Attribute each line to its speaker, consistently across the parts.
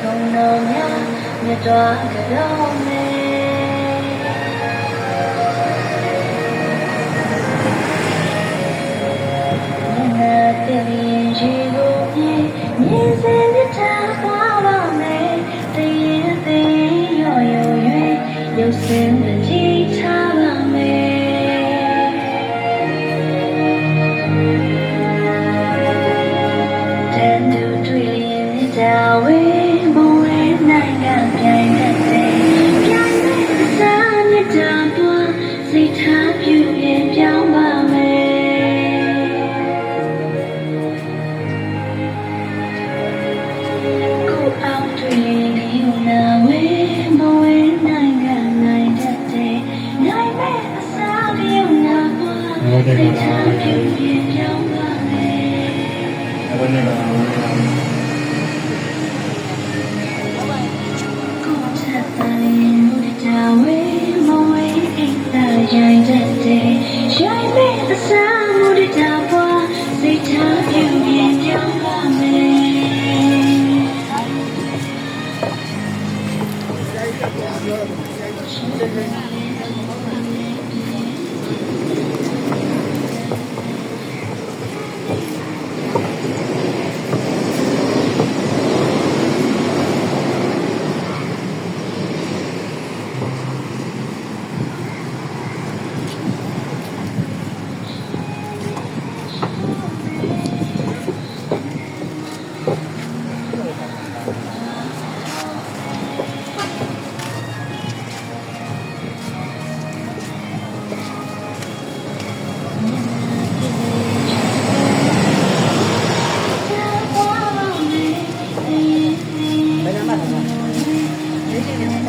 Speaker 1: ခုံတော်များမြတ်တော်ကြောမေမြတ်တဲ့ရင်ရှိကိုမြင်မြင်စေတဲ့ချာပါပါမယ်တ ဘောတေကလာအဝနေပါ်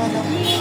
Speaker 1: 我。